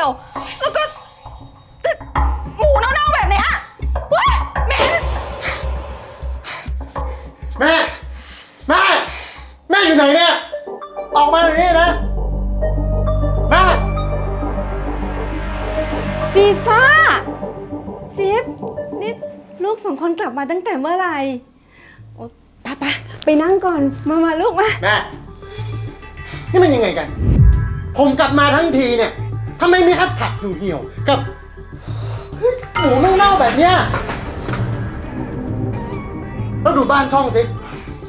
หี่ยว แล้วก็หมูเน่าๆแบบเนี้ยเว้ยเหม็น แม่ แม่ แม่อยู่ไหนเนี่ย ออกมาเดี๋ยวนี้นะ แม่ ฟีฟ้าจิ๊บนี่ลูกสองคนกลับมาตั้งแต่เมื่อไหร่โอ๊ยไป้าป้าไปนั่งก่อน มามาลูกมา แม่ นี่มันยังไงกัน ผมกลับมาทั้งทีเนี่ย ทำไมมีแค่ผักเหี่ยวๆกับหมูเน่าๆแบบเนี้ย แล้วดูบ้านช่องสิ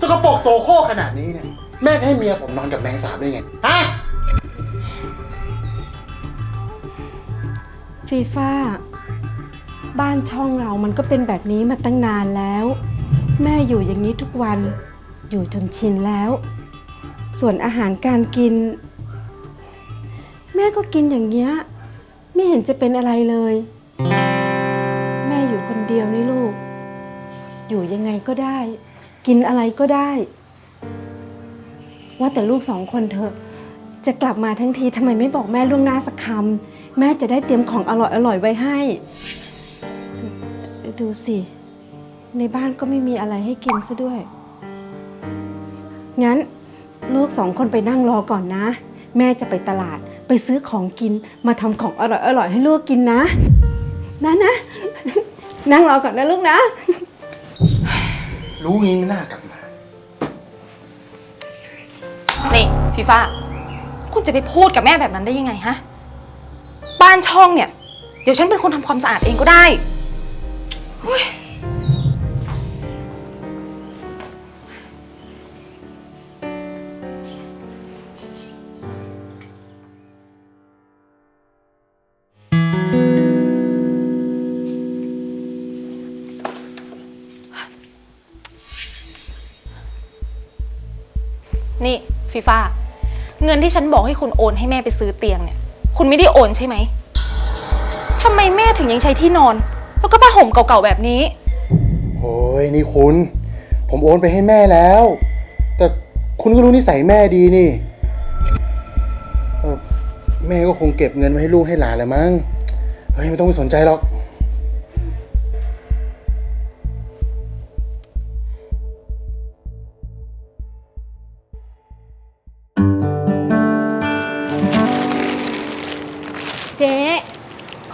สกปรกโซโครกขนาดนี้เนี่ย แม่จะให้เมียผมนอนกับแมงสาบได้ไง ฮะ ฟีฟ้าบ้านช่องเรามันก็เป็นแบบนี้มาตั้งนานแล้ว แม่อยู่อย่างนี้ทุกวันอยู่จนชินแล้ว ส่วนอาหารการกิน แม่ก็กินอย่างเงี้ย ไม่เห็นจะเป็นอะไรเลย แม่อยู่คนเดียวนี่ลูก อยู่ยังไงก็ได้ กินอะไรก็ได้ ว่าแต่ลูกสองคนเถอะ จะกลับมาทั้งทีทำไมไม่บอกแม่ล่วงหน้าสักคำแม่จะได้เตรียมของอร่อยอร่อยๆไว้ให้ ดูสิ ในบ้านก็ไม่มีอะไรให้กินซะด้วย งั้น ลูกสองคนไปนั่งรอก่อนนะ แม่จะไปตลาด ไปซื้อของกินมาทำของอร่อยอร่อยๆให้ลูกกินนะ นะนะ นั่งรอก่อนนะลูกนะ รู้งี้ไม่น่ากลับมา นี่พี่ฟ้า คุณจะไปพูดกับแม่แบบนั้นได้ยังไงฮะ บ้านช่องเนี่ย เดี๋ยวฉันเป็นคนทำความสะอาดเองก็ได้เฮ้ย นี่ฟีฟ่าเงินที่ฉันบอกให้คุณโอนให้แม่ไปซื้อเตียงเนี่ย คุณไม่ได้โอนใช่ไหมทำไมแม่ถึงยังใช้ที่นอน แล้วก็ผ้าห่มเก่าๆแบบนี้ โอ้ยนี่คุณ ผมโอนไปให้แม่แล้ว แต่คุณก็รู้นิสัยแม่ดีนี่เอ่อแม่ก็คงเก็บเงินไว้ให้ลูกให้หลานแหละมั้ง เฮ้ยไม่ต้องไปสนใจหรอก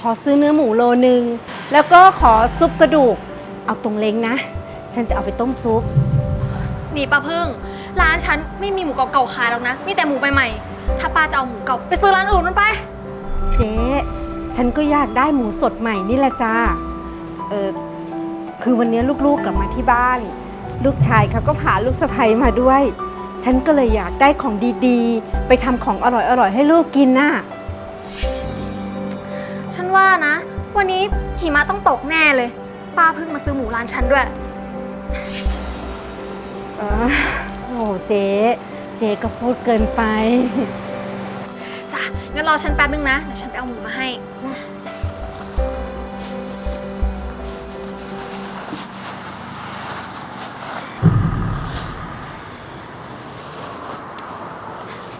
อซื้อเนื้อหมูโลนึง แล้วก็ขอซุปกระดูก เอาตรงเล้งนะ ฉันจะเอาไปต้มซุป นี่ป้าพึ่ง ร้านฉันไม่มีหมูเก่าๆขายหรอกนะ มีแต่หมูใหม่ๆถ้าป้าจะเอาหมูเก่าไปซื้อร้านอื่นมันไป เจ๊ฉันก็อยากได้หมูสดใหม่นี่แหละจ้าเออคือวันนี้ลูกๆกลับมาที่บ้าน ลูกชายเขาก็พาลูกสะใภ้มาด้วย ฉันก็เลยอยากได้ของดีๆ ไปทำของอร่อยๆให้ลูกกินน่ะฉัน ว่านะ วันนี้หิมะต้องตกแน่เลย ป้าเพิ่งมาซื้อหมูร้านฉันด้วย เออโอ้เจ๊เจ๊ก็พูดเกินไป จ้ะ งั้นรอฉันแป๊บนึงนะ เดี๋ยวฉันไปเอาหมูมาให้ จ้ะ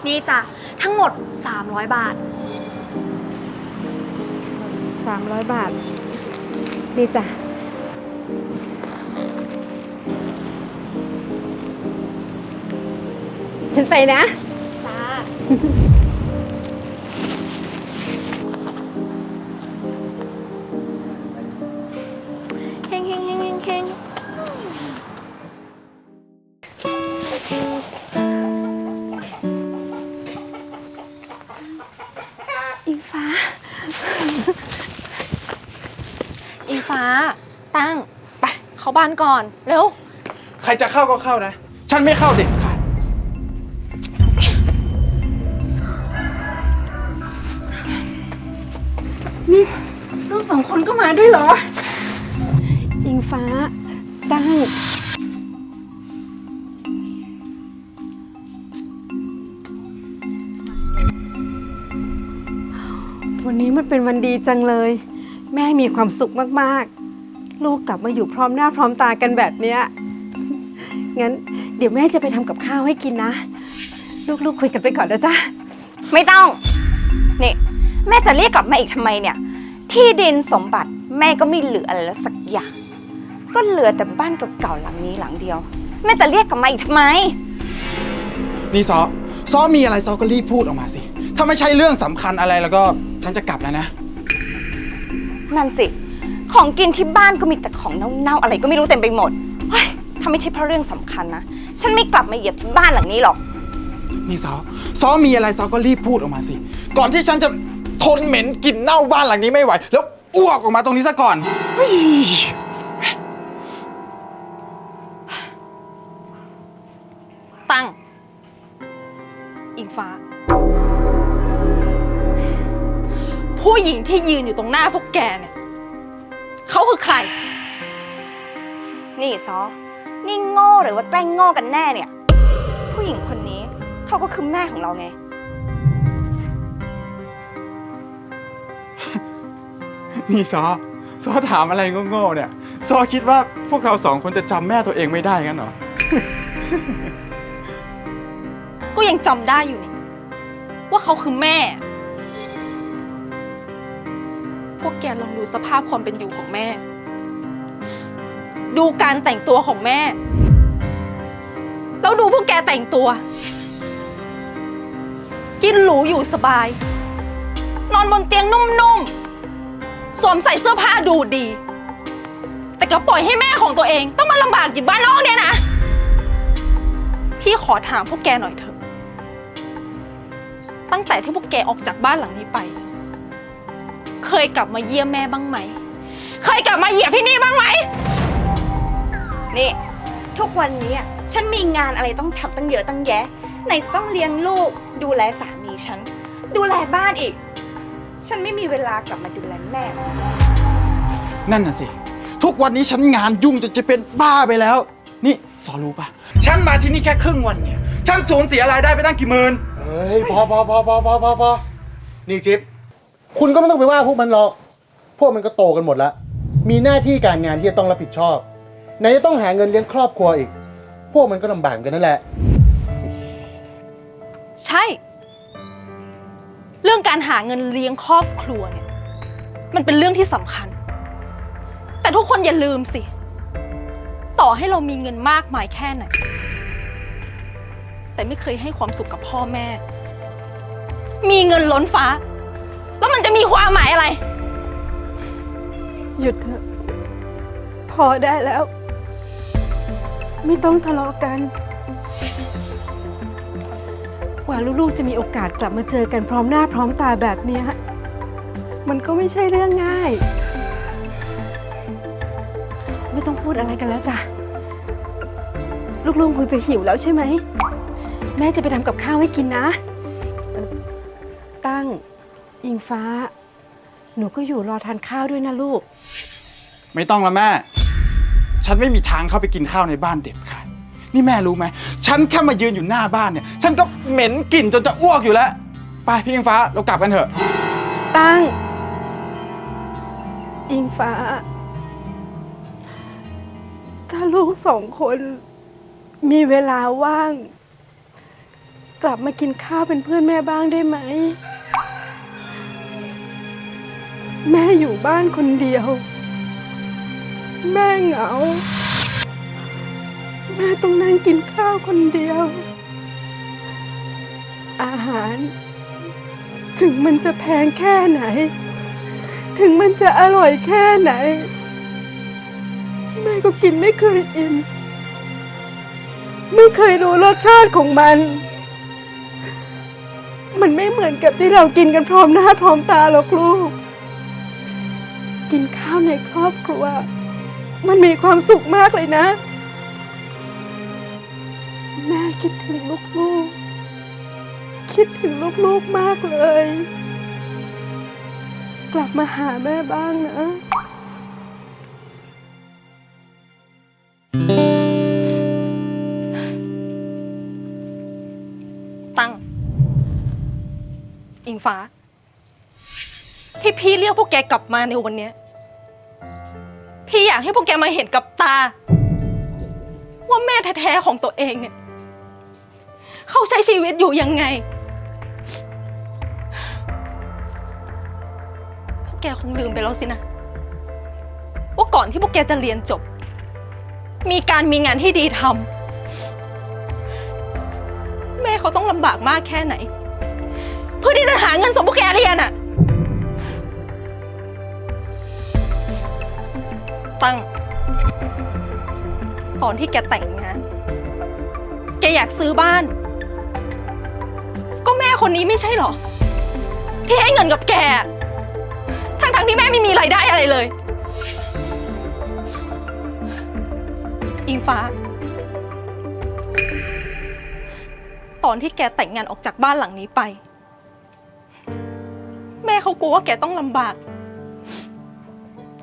นี่จ้ะ ทั้งหมด 300 บาท สามร้อยบาท นี่จ้ะฉันไปนะจ้า บ้านก่อน เร็ว ใครจะเข้าก็เข้านะ ฉันไม่เข้าเด็ดขาด นี่ลูกสองคนก็มาด้วยเหรอ อิงฟ้า ตั้ง วันนี้มันเป็นวันดีจังเลย แม่มีความสุขมาก ๆ ลูกกลับมาอยู่พร้อมหน้าพร้อมตากันแบบเนี้ย งั้นเดี๋ยวแม่จะไปทำกับข้าวให้กินนะ ลูกๆคุยกันไปก่อนนะจ๊ะ ไม่ต้อง นี่ แม่จะเรียกกลับมาอีกทำไมเนี่ย ที่ดินสมบัติแม่ก็ไม่เหลืออะไรแล้วสักอย่าง ก็เหลือแต่บ้านเก่าๆหลังนี้หลังเดียว แม่จะเรียกกลับมาอีกทำไม นี่ซอซอมีอะไรซอก็รีบพูดออกมาสิ ถ้าไม่ใช่เรื่องสำคัญอะไรแล้วก็ฉันจะกลับแล้วนะ นั่นสิ ของกินที่บ้านก็มีแต่ของเน่าๆอะไรก็ไม่รู้เต็มไปหมดเฮ้ยถ้าไม่ใช่เพราะเรื่องสำคัญนะ ฉันไม่กลับมาเหยียบที่บ้านหลังนี้หรอก นี่ซอซอมีอะไรซอก็รีบพูดออกมาสิ ก่อนที่ฉันจะทนเหม็นกลิ่นเน่าบ้านหลังนี้ไม่ไหว แล้วอ้วกออกมาตรงนี้ซะก่อนเฮ้ยตั้ง อิงฟ้า ผู้หญิงที่ยืนอยู่ตรงหน้าพวกแกเนี่ย เขาคือใคร นี่ซอ นี่โง่หรือว่าแกล้งโง่กันแน่เนี่ย ผู้หญิงคนนี้เขาก็คือแม่ของเราไง นี่ซอซอถามอะไรโง่ๆเนี่ย ซอคิดว่าพวกเราสองคนจะจำแม่ตัวเองไม่ได้งั้นเหรอ ก็ยังจำได้อยู่นี่ ว่าเขาคือแม่ กแกลองดูสภาพความเป็นอยู่ของแม่ ดูการแต่งตัวของแม่ แล้วดูพวกแกแต่งตัว กินหรูอยู่สบาย นอนบนเตียงนุ่มๆ สวมใส่เสื้อผ้าดูดี แต่ก็ปล่อยให้แม่ของตัวเอง ต้องมาลำบากอยู่บ้านนอกเนี่ยนะ พี่ขอถามพวกแกหน่อยเถอะ ตั้งแต่ที่พวกแกออกจากบ้านหลังนี้ไป เคยกลับมาเยี่ยมแม่บ้างไหม เคยกลับมาเหยียบที่นี่บ้างไหม นี่ ทุกวันนี้อะฉันมีงานอะไรต้องทำตั้งเยอะตั้งแยะ ไหนจะต้องเลี้ยงลูก ดูแลสามีฉัน ดูแลบ้านอีก ฉันไม่มีเวลากลับมาดูแลแม่ นั่นน่ะสิ ทุกวันนี้ฉันงานยุ่งจนจะเป็นบ้าไปแล้ว นี่ซอรู้ปะฉันมาที่นี่แค่ครึ่งวันเนี่ย ฉันสูญเสียรายได้ไปตั้งกี่หมื่น เฮ้ยพอพอพอพอพอพอพอนี่จิ๊บ คุณก็ไม่ต้องไปว่าพวกมันหรอก พวกมันก็โตกันหมดแล้ว มีหน้าที่การงานที่จะต้องรับผิดชอบไหนจะต้องหาเงินเลี้ยงครอบครัวอีก พวกมันก็ลำบากเหมือนกันนั่นแหละ ใช่ เรื่องการหาเงินเลี้ยงครอบครัวเนี่ย มันเป็นเรื่องที่สำคัญ แต่ทุกคนอย่าลืมสิ ต่อให้เรามีเงินมากมายแค่ไหน แต่ไม่เคยให้ความสุขกับพ่อแม่ มีเงินล้นฟ้า แล้วมันจะมีความหมายอะไร หยุดเถอะ พอได้แล้ว ไม่ต้องทะเลาะกันกว่าลูกๆจะมีโอกาสกลับมาเจอกันพร้อมหน้าพร้อมตาแบบเนี้ยมันก็ไม่ใช่เรื่องง่าย ไม่ต้องพูดอะไรกันแล้วจ้ะ ลูกๆคงจะหิวแล้วใช่ไหม แม่จะไปทำกับข้าวให้กินนะ ฟ้า หนูก็อยู่รอทานข้าวด้วยนะลูก ไม่ต้องละแม่ ฉันไม่มีทางเข้าไปกินข้าวในบ้านเด็ดขาดนี่แม่รู้ไหม ฉันแค่มายืนอยู่หน้าบ้านเนี่ย ฉันก็เหม็นกลิ่นจนจะอ้วกอยู่แล้ว ไปพี่อิงฟ้าเรากลับกันเถอะ ตั้ง อิงฟ้า ถ้าลูกสองคนมีเวลาว่าง กลับมากินข้าวเป็นเพื่อนแม่บ้างได้ไหม แม่อยู่บ้านคนเดียว แม่เหงา แม่ต้องนั่งกินข้าวคนเดียว อาหาร ถึงมันจะแพงแค่ไหน ถึงมันจะอร่อยแค่ไหน แม่ก็กินไม่เคยอิ่มไม่เคยรู้รสชาติของมัน มันไม่เหมือนกับที่เรากินกันพร้อมหน้าพร้อมตาหรอกลูก กินข้าวในครอบครัว มันมีความสุขมากเลยนะ แม่คิดถึงลูกๆ คิดถึงลูกๆมากเลย กลับมาหาแม่บ้างนะตั้ง อิงฟ้า พี่เรียกพวกแกกลับมาในวันเนี้ยพี่อยากให้พวกแกมาเห็นกับตา ว่าแม่แท้ๆของตัวเองเนี่ย เขาใช้ชีวิตอยู่ยังไง พวกแกคงลืมไปแล้วสินะ ว่าก่อนที่พวกแกจะเรียนจบ มีการมีงานที่ดีทำแม่เขาต้องลำบากมากแค่ไหน เพื่อที่จะหาเงินส่งพวกแก ตั้ง ตอนที่แกแต่งงาน แกอยากซื้อบ้าน ก็แม่คนนี้ไม่ใช่เหรอ ที่ให้เงินกับแก ทั้งๆที่แม่ไม่มีรายได้อะไรเลย อิงฟ้า ตอนที่แกแต่งงานออกจากบ้านหลังนี้ไป แม่เขากลัวว่าแกต้องลำบาก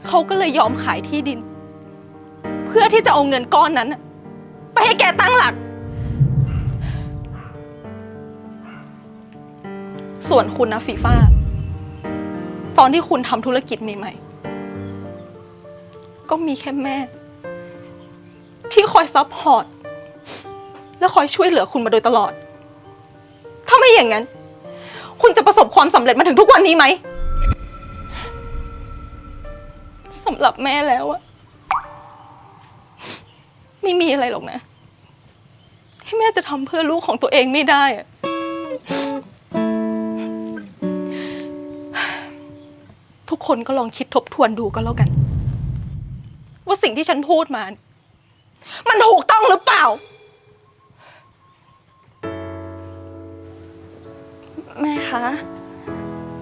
เขาก็เลยยอมขายที่ดิน เพื่อที่จะเอาเงินก้อนนั้นน่ะไปให้แกตั้งหลัก ส่วนคุณนะฟีฟ้า ตอนที่คุณทำธุรกิจใหม่ๆก็มีแค่แม่ ที่คอยซัพพอร์ตและคอยช่วยเหลือคุณมาโดยตลอด ถ้าไม่อย่างนั้น คุณจะประสบความสำเร็จมาถึงทุกวันนี้ไหม สำหรับแม่แล้วอะไม่มีอะไรหรอกนะ ที่แม่จะทำเพื่อลูกของตัวเองไม่ได้อะทุกคนก็ลองคิดทบทวนดูก็แล้วกัน ว่าสิ่งที่ฉันพูดมา มันถูกต้องหรือเปล่า แม่คะ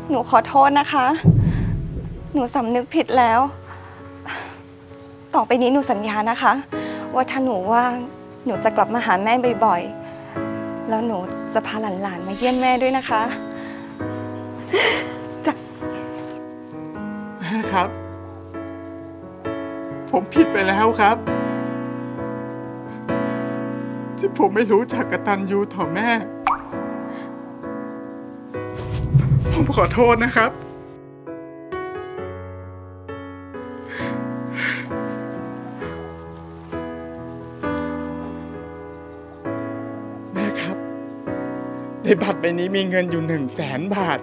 หนูขอโทษนะคะ หนูสำนึกผิดแล้ว ต่อไปนี้หนูสัญญานะคะ ว่าถ้าหนูว่างหนูจะกลับมาหาแม่บ่อยๆ แล้วหนูจะพาหลานๆ มาเยี่ยมแม่ด้วยนะคะ แม่ครับ ผมผิดไปแล้วครับ ที่ผมไม่รู้จักกตัญญูต่อแม่ ผมขอโทษนะครับ บัตรใบนี้มีเงินอยู่หนึ่งแสนบาท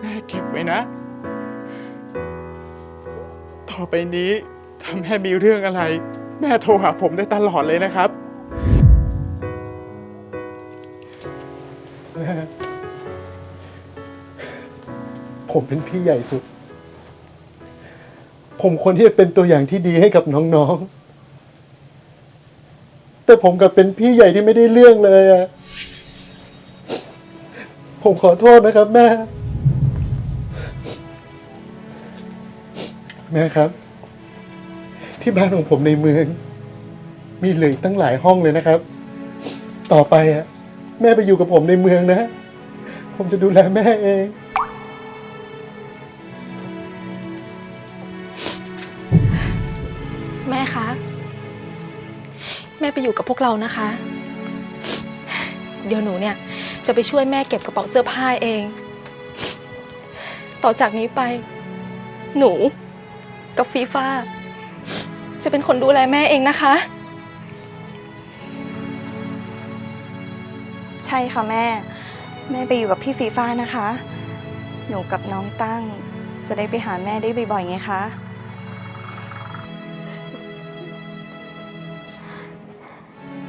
แม่เก็บไว้นะ ต่อไปนี้ถ้าแม่มีเรื่องอะไร แม่โทรหาผมได้ตลอดเลยนะครับผมเป็นพี่ใหญ่สุด ผมควรที่จะเป็นตัวอย่างที่ดีให้กับน้องๆ แต่ผมกับเป็นพี่ใหญ่ที่ไม่ได้เรื่องเลยอะผมขอโทษนะครับ แม่ แม่ครับ ที่บ้านของผมในเมือง มีเหลือตั้งหลายห้องเลยนะครับ ต่อไปอะแม่ไปอยู่กับผมในเมืองนะ ผมจะดูแลแม่เองแม่คะ แม่ไปอยู่กับพวกเรานะคะ เดี๋ยวหนูเนี่ยจะไปช่วยแม่เก็บกระเป๋าเสื้อผ้าเอง ต่อจากนี้ไป หนู กับฟีฟ้า จะเป็นคนดูแลแม่เองนะคะ ใช่ค่ะแม่ แม่ไปอยู่กับพี่ฟีฟ้านะคะ หนูกับน้องตั้งจะได้ไปหาแม่ได้บ่อยๆไงคะ